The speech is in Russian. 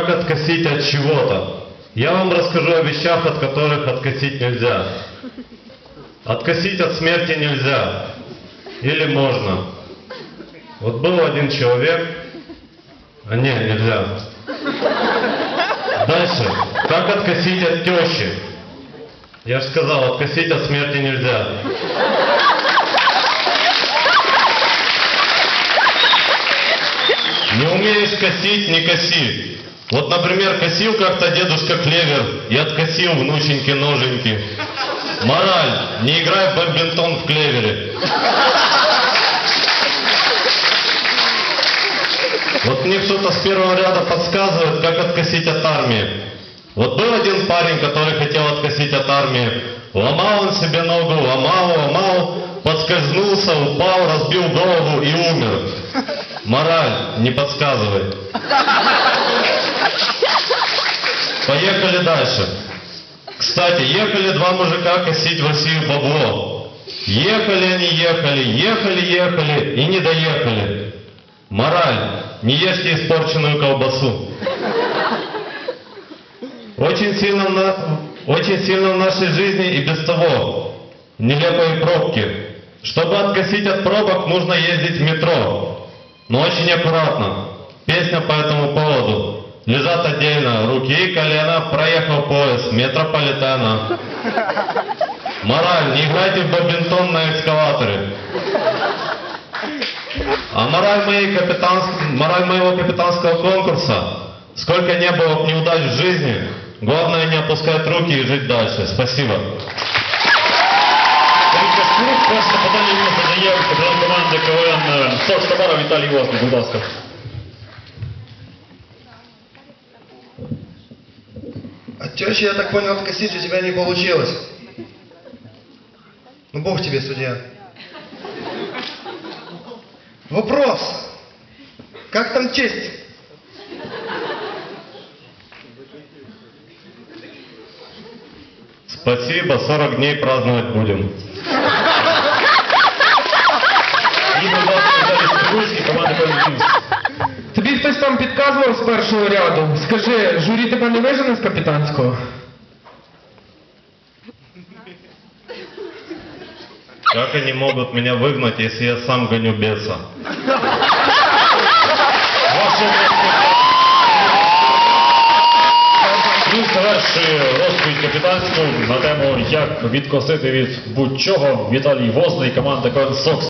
как откосить от чего-то. Я вам расскажу о вещах, от которых откосить нельзя. Откосить от смерти нельзя. Или можно. Вот был один человек, а не, нельзя. Дальше. Как откосить от тещи? Я же сказал, откосить от смерти нельзя. Не умеешь косить, не коси. Вот, например, косил как-то дедушка Клевер и откосил внученьки ноженьки. Мораль. Не играй в бадминтон в клевере. Вот мне кто-то с первого ряда подсказывает, как откосить от армии. Вот был один парень, который хотел откосить от армии. Ломал он себе ногу, ломал, ломал, подскользнулся, упал, разбил голову и умер. Мораль, не подсказывай. Поехали дальше. Кстати, ехали два мужика косить в Россию бабло. Ехали они, ехали, ехали, ехали и не доехали. Мораль, не ешьте испорченную колбасу. Очень сильно, на- очень сильно в нашей жизни и без того нелепые пробки. Чтобы откосить от пробок, нужно ездить в метро. Но очень аккуратно. Песня по этому поводу Лежат отдельно руки и колено, проехал поезд метрополитена. Мораль, не играйте в бадминтон на экскаваторе. А мораль, моей капитанск- мораль моего капитанского конкурса, сколько не было неудач в жизни, главное не опускать руки и жить дальше. Спасибо. Кілька слів. Перше питання йому задає капітан команди КВН е, Сок Тамара Віталій Возний. Будь Тещи, я так понял, откосить у тебя не получилось. Ну, бог тебе, судья. Вопрос. Как там честь? Спасибо, 40 дней праздновать будем. там підказував з першого ряду. Скажи, журі тебе не вижене з капітанського? Как они могут меня выгнать, если я сам гоню беса? Завершує розповідь капітанську на тему, як відкосити від будь-чого. Віталій Возний, команда КВН Сокс.